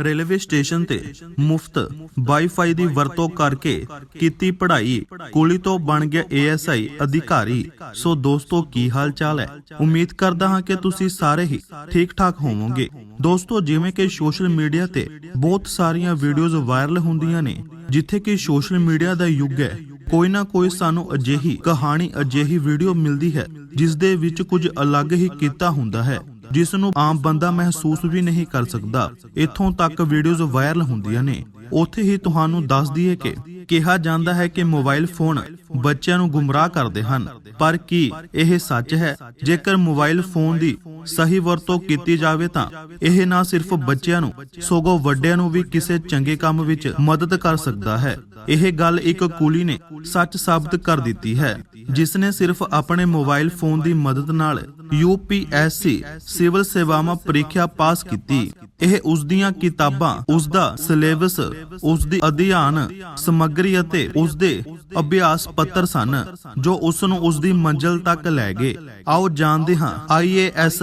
Railway station ਤੇ ਮੁਫਤ wifi ਦੀ ਵਰਤੋਂ ਕਰਕੇ ਕੀਤੀ ਪੜ੍ਹਾਈ। ਕੁਲੀ ਤੋਂ ਬਣ ਗਿਆ ਏਐਸਆਈ ਅਧਿਕਾਰੀ। ਸੋ ਦੋਸਤੋ, ਕੀ ਹਾਲ ਚਾਲ ਹੈ? ਉਮੀਦ ਕਰਦਾ ਹਾਂ ਕਿ ਤੁਸੀਂ ਸਾਰੇ ਹੀ ਠੀਕ ਠਾਕ ਹੋਵੋਗੇ। ਦੋਸਤੋ, ਜਿਵੇਂ ਕਿ ਸੋਸ਼ਲ ਮੀਡੀਆ ਤੇ ਬਹੁਤ ਸਾਰੀਆਂ ਵੀਡੀਓਜ਼ ਵਾਇਰਲ ਹੁੰਦੀਆਂ ਨੇ, ਜਿੱਥੇ ਕਿ ਸੋਸ਼ਲ ਮੀਡੀਆ ਦਾ ਯੁੱਗ ਹੈ, ਕੋਈ ਨਾ ਕੋਈ ਸਾਨੂੰ ਅਜਿਹੀ ਕਹਾਣੀ, ਅਜਿਹੀ ਵੀਡੀਓ ਮਿਲਦੀ ਹੈ ਜਿਸ ਦੇ ਵਿੱਚ ਕੁਝ ਅਲੱਗ ਹੀ ਕੀਤਾ ਹੁੰਦਾ ਹੈ। ਜਿਸ ਨੂੰ ਆਮ ਬੰਦਾ ਮਹਿਸੂਸ ਵੀ ਨਹੀਂ ਕਰ ਸਕਦਾ। ਇੱਥੋਂ ਤੱਕ ਵੀਡੀਓਜ਼ ਵਾਇਰਲ ਹੁੰਦੀਆਂ ਨੇ। ਉੱਥੇ ਹੀ ਤੁਹਾਨੂੰ ਦੱਸ ਦਈਏ ਕਿ ਕਿਹਾ ਜਾਂਦਾ ਹੈ ਕਿ ਮੋਬਾਈਲ ਫੋਨ ਬੱਚਿਆਂ ਨੂੰ ਗੁੰਮਰਾਹ ਕਰਦੇ ਹਨ। ਪਰ ਕੀ ਇਹ ਸੱਚ ਹੈ? ਜੇਕਰ ਮੋਬਾਈਲ ਫੋਨ ਦੀ ਸਹੀ ਵਰਤੋਂ ਕੀਤੀ ਜਾਵੇ ਤਾਂ ਇਹ ਨਾ ਸਿਰਫ ਬੱਚਿਆਂ ਨੂੰ, ਸਗੋਂ ਵੱਡਿਆਂ ਨੂੰ ਵੀ ਕਿਸੇ ਚੰਗੇ ਕੰਮ ਵਿੱਚ ਮਦਦ ਕਰ ਸਕਦਾ ਹੈ। ਇਹ ਗੱਲ ਇੱਕ ਕੁਲੀ ਨੇ ਸੱਚ ਸਾਬਤ ਕਰ ਦਿੱਤੀ ਹੈ ਜਿਸ ਨੇ ਸਿਰਫ ਆਪਣੇ ਮੋਬਾਈਲ ਫੋਨ ਦੀ ਮਦਦ ਨਾਲ ਯੂਪੀਐਸਸੀ ਸਿਵਲ ਸੇਵਾਵਾਂ ਪ੍ਰੀਖਿਆ ਪਾਸ ਕੀਤੀ। ਇਹ ਉਸ ਦੀਆਂ ਕਿਤਾਬਾਂ ਉਸ ਦਾ ਸਿਲੇਬਸ ਉਸ ਦੀ ਅਧਿਐਨ, ਸਮੱਗਰੀ ਅਤੇ ਉਸ ਦੇ ਅਭਿਆਸ ਪੱਤਰ ਸਨ, ਜੋ ਉਸ ਨੂੰ ਉਸ ਦੀ ਮੰਜ਼ਲ ਤੱਕ ਲੈ ਗਏ। ਆਓ ਜਾਣਦੇ ਹਾਂ ਆਈਏਐਸ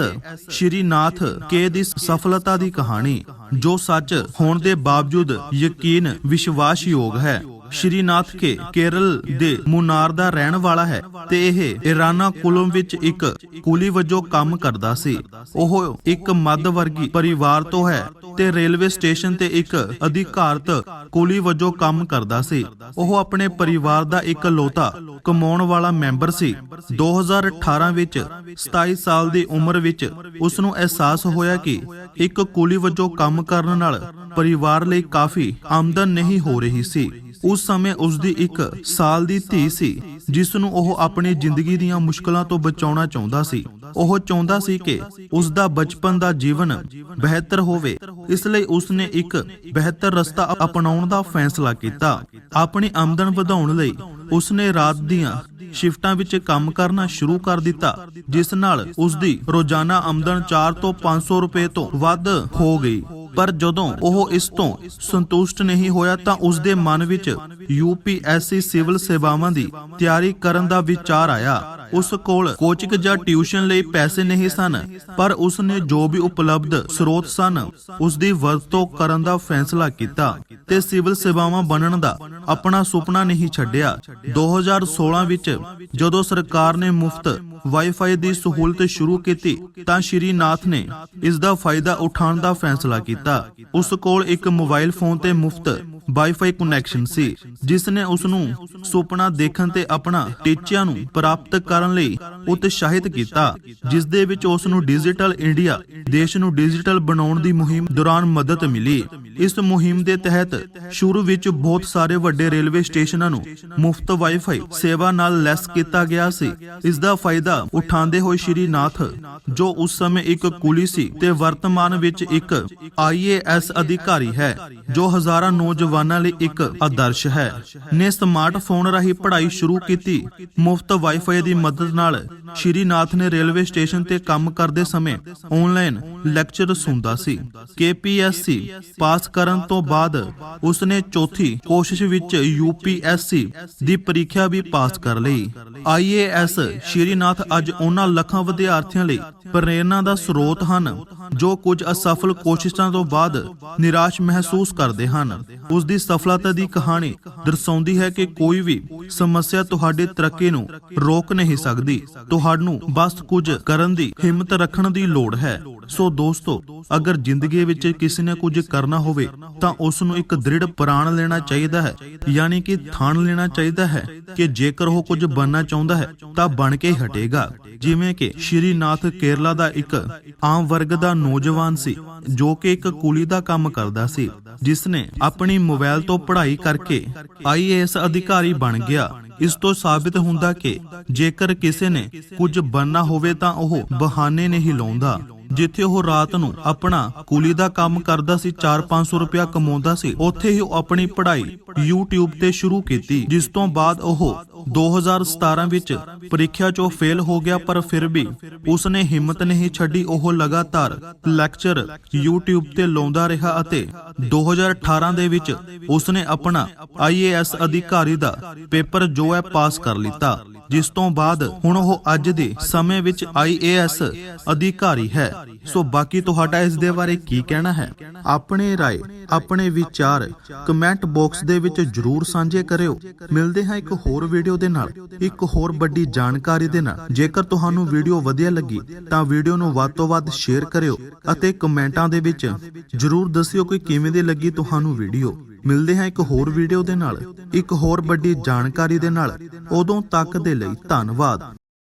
ਸ਼੍ਰੀਨਾਥ ਕੇ ਦੀ ਸਫਲਤਾ ਦੀ ਕਹਾਣੀ, ਜੋ ਸੱਚ ਹੋਣ ਦੇ ਬਾਵਜੂਦ ਯਕੀਨ ਵਿਸ਼ਵਾਸਯੋਗ ਹੈ। ਸ਼੍ਰੀਨਾਥ ਕੇ ਕੇਰਲ ਦੇ ਮੁਨਾਰ ਦਾ ਰਹਿਣ ਵਾਲਾ ਹੈ ਤੇ ਇਹ ਇਰਾਨਾ ਕੁਲਮ ਵਿੱਚ ਇੱਕ ਕੁਲੀ ਵਜੋਂ ਕੰਮ ਕਰਦਾ ਸੀ। ਉਹ ਇੱਕ ਮੱਧ ਵਰਗੀ ਪਰਿਵਾਰ ਤੋਂ ਹੈ ਤੇ ਰੇਲਵੇ ਸਟੇਸ਼ਨ ਤੇ ਇੱਕ ਅਧਿਕਾਰਤ ਕੁਲੀ ਵਜੋਂ ਕੰਮ ਕਰਦਾ ਸੀ। ਉਹ ਆਪਣੇ ਪਰਿਵਾਰ ਦਾ ਇੱਕ ਲੋਤਾ ਕਮਾਉਣ ਵਾਲਾ ਮੈਂਬਰ ਸੀ। 2018 ਵਿੱਚ 27 ਸਾਲ ਦੀ ਉਮਰ ਵਿੱਚ ਉਸ ਨੂੰ ਅਹਿਸਾਸ ਹੋਇਆ ਕਿ ਇੱਕ ਕੁਲੀ ਵਜੋਂ ਕੰਮ ਕਰਨ ਨਾਲ ਪਰਿਵਾਰ ਲਈ ਕਾਫੀ ਆਮਦਨ ਨਹੀਂ ਹੋ ਰਹੀ ਸੀ। ਉਸ ਸਮੇਂ ਉਸ ਦੀ ਇੱਕ ਸਾਲ ਦੀ ਧੀ ਸੀ ਜਿਸ ਨੂੰ ਉਹ ਆਪਣੀ ਜ਼ਿੰਦਗੀ ਦੀਆਂ ਮੁਸ਼ਕਲਾਂ ਤੋਂ ਬਚਾਉਣਾ ਚਾਹੁੰਦਾ ਸੀ। ਉਹ ਚਾਹੁੰਦਾ ਸੀ ਕਿ ਉਸ ਦਾ ਬਚਪਨ ਦਾ ਜੀਵਨ ਬਿਹਤਰ ਹੋਵੇ। ਇਸ ਲਈ ਉਸ ਨੇ ਇੱਕ ਬਿਹਤਰ ਰਸਤਾ ਅਪਣਾਉਣ ਦਾ ਫੈਸਲਾ ਕੀਤਾ। ਆਪਣੀ ਆਮਦਨ ਵਧਾਉਣ ਲਈ ਉਸ ਨੇ ਰਾਤ ਦੀਆਂ ਸ਼ਿਫਟਾਂ ਵਿੱਚ ਕੰਮ ਕਰਨਾ ਸ਼ੁਰੂ ਕਰ ਦਿੱਤਾ, ਜਿਸ ਨਾਲ ਉਸ ਦੀ ਰੋਜ਼ਾਨਾ ਆਮਦਨ 4 ਤੋਂ 500 ਰੁਪਏ ਤੋਂ ਵੱਧ ਹੋ ਗਈ। ਪਰ ਜਦੋਂ ਉਹ ਇਸ ਤੋਂ ਸੰਤੁਸ਼ਟ ਨਹੀਂ ਹੋਇਆ ਤਾਂ ਉਸ ਦੇ ਮਨ ਵਿੱਚ ਯੂਪੀਐਸਸੀ ਸਿਵਲ ਸੇਵਾਵਾਂ ਦੀ ਤਿਆਰੀ ਕਰਨ ਦਾ ਵਿਚਾਰ ਆਇਆ। ਉਸ ਕੋਲ ਕੋਚਿੰਗ ਜਾਂ ਟਿਊਸ਼ਨ ਲਈ ਪੈਸੇ ਨਹੀਂ ਸਨ, ਪਰ ਉਸ ਨੇ ਜੋ ਵੀ ਉਪਲਬਧ ਸਰੋਤ ਸਨ ਉਸ ਦੀ ਵਰਤੋਂ ਕਰਨ ਦਾ ਫੈਸਲਾ ਕੀਤਾ ਤੇ ਸਿਵਲ ਸੇਵਾਵਾਂ ਬਣਨ ਦਾ ਆਪਣਾ ਸੁਪਨਾ ਨਹੀਂ ਛੱਡਿਆ। 2016 ਵਿੱਚ ਜਦੋਂ ਸਰਕਾਰ ਨੇ ਮੁਫਤ ਵਾਈਫਾਈ ਦੀ ਸਹੂਲਤ ਸ਼ੁਰੂ ਕੀਤੀ ਤਾਂ ਸ਼੍ਰੀ ਨਾਥ ਨੇ ਇਸ ਦਾ ਫਾਇਦਾ ਉਠਾਉਣ ਦਾ ਫੈਸਲਾ ਕੀਤਾ। ਉਸ ਕੋਲ ਇੱਕ ਮੋਬਾਈਲ ਫੋਨ ਤੇ ਮੁਫਤ ਵਾਈਫਾਈ ਕਨੈਕਸ਼ਨ ਸੀ, ਜਿਸ ਨੇ ਉਸ ਨੂੰ ਸੁਪਨਾ ਦੇਖਣ ਤੇ ਆਪਣਾ ਟੀਚਿਆਂ ਨੂੰ ਪ੍ਰਾਪਤ ਕਰਨ ਲਈ ਉਤਸ਼ਾਹਿਤ ਕੀਤਾ ਜਿਸ ਦੇ ਵਿੱਚ ਉਸ ਨੂੰ ਡਿਜੀਟਲ ਇੰਡੀਆ ਦੇਸ਼ ਨੂੰ ਡਿਜੀਟਲ ਬਣਾਉਣ ਦੀ ਮੁਹਿੰਮ ਦੌਰਾਨ ਮਦਦ ਮਿਲੀ। ਇਸ ਮੁਹਿੰਮ ਦੇ ਤਹਿਤ ਸ਼ੁਰੂ ਵਿੱਚ ਬਹੁਤ ਸਾਰੇ ਵੱਡੇ ਰੇਲਵੇ ਸਟੇਸ਼ਨਾਂ ਨੂੰ ਮੁਫਤ ਵਾਈਫਾਈ ਸੇਵਾ ਨਾਲ ਲੈਸ ਕੀਤਾ ਗਿਆ ਸੀ। ਇਸ ਦਾ ਫਾਇਦਾ ਉਠਾਉਂਦੇ ਹੋਏ ਸ਼੍ਰੀਨਾਥ ਜੋ ਉਸ ਸਮੇਂ ਇੱਕ ਕੁਲੀ ਸੀ ਤੇ ਵਰਤਮਾਨ ਵਿੱਚ ਇੱਕ ਆਈਏਐਸ ਅਧਿਕਾਰੀ ਹੈ ਜੋ ਹਜ਼ਾਰਾਂ ਨੌਜਵਾਨਾਂ ਲਈ ਇੱਕ ਆਦਰਸ਼ ਹੈ। ਨੇ ਸਮਾਰਟਫੋਨ ਰਾਹੀਂ ਪੜ੍ਹਾਈ ਸ਼ੁਰੂ ਕੀਤੀ ਮੁਫਤ ਵਾਈਫਾਈ ਦੀ ਮਦਦ ਨਾਲ ਸ਼੍ਰੀਨਾਥ ਨੇ ਰੇਲਵੇ ਸਟੇਸ਼ਨ ਤੇ ਕੰਮ ਕਰਦੇ ਸਮੇਂ ਆਨਲਾਈਨ ਲੈਕਚਰ ਸੁਣਦਾ ਸੀ। ਕੇਪੀਐਸਸੀ ਪਾਸ ਕਰਨ ਤੋਂ ਬਾਅਦ ਉਸਨੇ ਚੌਥੀ ਕੋਸ਼ਿਸ਼ ਵਿੱਚ ਯੂਪੀਐਸਸੀ ਦੀ ਪ੍ਰੀਖਿਆ ਵੀ ਪਾਸ ਕਰ ਲਈ। ਆਈਏਐਸ ਸ਼੍ਰੀਨਾਥ ਅੱਜ ਉਹਨਾਂ ਲੱਖਾਂ ਵਿਦਿਆਰਥੀਆਂ ਲਈ ਪ੍ਰੇਰਣਾ ਦਾ ਸਰੋਤ ਹਨ, ਜੋ ਕੁਝ ਅਸਫਲ ਕੋਸ਼ਿਸ਼ਾਂ ਤੋਂ ਬਾਅਦ ਨਿਰਾਸ਼ ਮਹਿਸੂਸ ਕਰਦੇ ਹਨ। ਉਸ ਦੀ ਸਫਲਤਾ ਦੀ ਕਹਾਣੀ ਦਰਸਾਉਂਦੀ ਹੈ ਕਿ ਕੋਈ ਵੀ ਸਮੱਸਿਆ ਤੁਹਾਡੇ ਤਰੱਕੀ ਨੂੰ ਰੋਕ ਨਹੀਂ ਸਕਦੀ। ਤੁਹਾਨੂੰ ਬਸ ਕੁਝ ਕਰਨ ਦੀ ਹਿੰਮਤ ਰੱਖਣ ਦੀ ਲੋੜ ਹੈ। ਸੋ ਦੋਸਤੋ, ਅਗਰ ਜ਼ਿੰਦਗੀ ਵਿੱਚ ਕਿਸੇ ਨੇ ਕੁਝ ਕਰਨਾ ਹੋਵੇ, ਤਾਂ ਉਸ ਨੂੰ ਇੱਕ ਦ੍ਰਿੜ ਪ੍ਰਾਣ ਲੈਣਾ ਚਾਹੀਦਾ ਹੈ। ਯਾਨੀ ਕਿ ਥਾਣ ਲੈਣਾ ਚਾਹੀਦਾ ਹੈ ਕਿ ਜੇਕਰ ਉਹ ਕੁਝ ਬਣਨਾ ਚਾਹੁੰਦਾ ਹੈ, ਤਾਂ ਬਣ ਕੇ ਹਟੇਗਾ। ਜਿਵੇਂ ਕਿ ਸ਼੍ਰੀਨਾਥ ਕੇਰਲਾ ਦਾ ਇੱਕ ਆਮ ਵਰਗ ਦਾ ਨੌਜਵਾਨ ਸੀ, ਜੋ ਕਿ ਇੱਕ ਕੁਲੀ ਦਾ ਕੰਮ ਕਰਦਾ ਸੀ ਜਿਸ ਨੇ ਆਪਣੀ ਮੋਬਾਈਲ ਤੋਂ ਪੜ੍ਹਾਈ ਕਰਕੇ ਆਈਏਐਸ ਅਧਿਕਾਰੀ ਬਣ ਗਿਆ। ਇਸ ਤੋਂ ਸਾਬਿਤ ਹੁੰਦਾ ਕਿ ਜੇਕਰ ਕਿਸੇ ਨੇ ਕੁਝ ਬਣਨਾ ਹੋਵੇ ਤਾਂ ਉਹ ਬਹਾਨੇ ਨਹੀਂ ਲਾਉਂਦਾ। ਜਿੱਥੇ ਉਹ ਰਾਤ ਨੂੰ ਆਪਣਾ ਕੁਲੀ ਦਾ ਕੰਮ ਕਰਦਾ ਸੀ 4-500 ਰੁਪਇਆ ਕਮਾਉਂਦਾ ਸੀ, ਉੱਥੇ ਹੀ ਉਹ ਆਪਣੀ ਪੜ੍ਹਾਈ YouTube ਤੇ ਸ਼ੁਰੂ ਕੀਤੀ, ਜਿਸ ਤੋਂ ਬਾਅਦ ਉਹ 2017 ਵਿੱਚ ਪ੍ਰੀਖਿਆ 'ਚੋਂ ਫੇਲ ਹੋ ਗਿਆ, ਪਰ ਫਿਰ ਵੀ ਉਸਨੇ ਹਿੰਮਤ ਨਹੀਂ ਛੱਡੀ, ਉਹ ਲਗਾਤਾਰ ਲੈਕਚਰ YouTube ਤੇ ਲਾਉਂਦਾ ਰਿਹਾ ਅਤੇ 2018 ਦੇ ਵਿੱਚ ਉਸਨੇ ਆਪਣਾ IAS ਅਧਿਕਾਰੀ ਦਾ ਪੇਪਰ ਜੋ ਹੈ ਪਾਸ ਕਰ ਲਿੱਤਾ। ਜਿਸ ਤੋਂ ਬਾਅਦ ਹੁਣ ਉਹ ਅੱਜ ਦੇ ਸਮੇਂ ਵਿੱਚ ਆਈਏਐਸ ਅਧਿਕਾਰੀ ਹੈ। ਸੋ ਬਾਕੀ ਤੁਹਾਡਾ ਇਸ ਦੇ ਬਾਰੇ ਕੀ ਕਹਿਣਾ ਹੈ? ਆਪਣੇ ਰਾਏ, ਆਪਣੇ ਵਿਚਾਰ ਕਮੈਂਟ ਬਾਕਸ ਦੇ ਵਿੱਚ ਜਰੂਰ ਸਾਂਝੇ ਕਰਿਓ। ਮਿਲਦੇ ਹਾਂ ਇੱਕ ਹੋਰ ਵੀਡੀਓ ਦੇ ਨਾਲ। ਇੱਕ ਹੋਰ ਵੱਡੀ ਜਾਣਕਾਰੀ ਦੇ ਨਾਲ। ਜੇਕਰ ਤੁਹਾਨੂੰ ਵੀਡੀਓ ਵਧੀਆ ਲੱਗੀ, ਤਾਂ ਵੀਡੀਓ ਨੂੰ ਵੱਧ ਤੋਂ ਵੱਧ ਸ਼ੇਅਰ ਕਰਿਓ ਅਤੇ ਕਮੈਂਟਾਂ ਦੇ ਵਿੱਚ ਜਰੂਰ ਦੱਸਿਓ ਕਿ ਕਿਵੇਂ ਦੀ ਲੱਗੀ ਤੁਹਾਨੂੰ ਵੀਡੀਓ। ਮਿਲਦੇ ਹਾਂ ਇੱਕ ਹੋਰ ਵੀਡੀਓ ਦੇ ਨਾਲ। ਇੱਕ ਹੋਰ ਵੱਡੀ ਜਾਣਕਾਰੀ ਦੇ ਨਾਲ। ਉਦੋਂ ਤੱਕ ਦੇ ਲਈ ਧੰਨਵਾਦ।